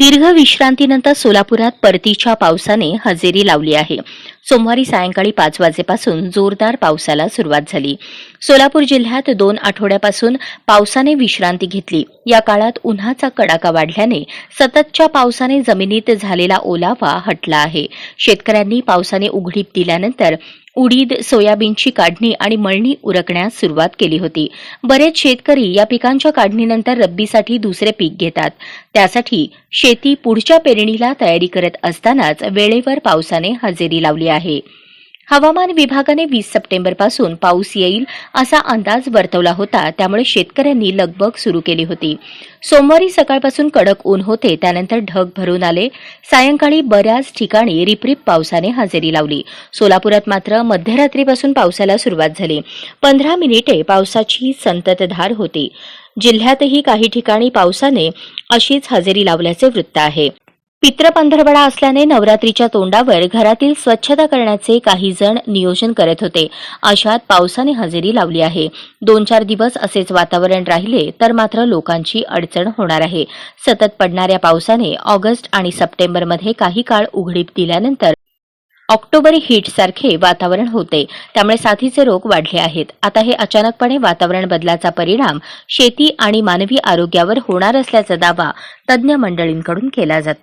दीर्घ विश्रांतीनंतर सोलापुरात परतीच्या पावसाने हजेरी लावली आहे. सोमवारी सायंकाळी पाच वाजेपासून जोरदार पावसाला सुरुवात झाली. सोलापूर जिल्ह्यात दोन आठवड्यापासून पावसाने विश्रांती घेतली. या काळात उन्हाचा कडाका वाढल्याने सततच्या पावसाने जमिनीत झालेला ओलावा हटला आहे. शेतकऱ्यांनी पावसाने उघडीप दिल्यानंतर उडीद सोयाबीनची काढणी आणि मळणी उरकण्यास सुरुवात केली होती. बरेच शेतकरी या पिकांच्या काढणीनंतर रब्बीसाठी दुसरे पीक घेतात. त्यासाठी शेती पुढच्या पेरणीला तयारी करत असतानाच वेळेवर पावसाने हजेरी लावली आहे. हवामान विभागाने वीस सप्टेंबरपासून पाऊस येईल असा अंदाज वर्तवला होता त्यामुळे शेतकऱ्यांनी लगबग सुरू केली होती. सोमवारी सकाळपासून कडक ऊन होते त्यानंतर ढग भरून आले. सायंकाळी बऱ्याच ठिकाणी रिपरिप पावसाने हजेरी लावली. सोलापुरात मात्र मध्यरात्रीपासून पावसाला सुरुवात झाली. पंधरा मिनिटे पावसाची संततधार होती. जिल्ह्यातही काही ठिकाणी पावसाने अशीच हजेरी लावल्याचे वृत्त आहे. पित्रपंधरवडा असल्याने नवरात्रीच्या तोंडावर घरातील स्वच्छता करण्याचे काही जण नियोजन करत होते. अशात पावसाने हजेरी लावली आहे. दोन चार दिवस असेच वातावरण राहिले तर मात्र लोकांची अडचण होणार आहे. सतत पडणाऱ्या पावसाने ऑगस्ट आणि सप्टेंबरमध्ये काही काळ उघडीप दिल्यानंतर ऑक्टोबर हीट सारखे वातावरण होते. त्यामुळे साथीचे रोग वाढले आहेत. आता हे अचानकपणे वातावरण बदलाचा परिणाम शेती आणि मानवी आरोग्यावर होणार असल्याचा दावा तज्ज्ञ मंडळींकडून केला जातो.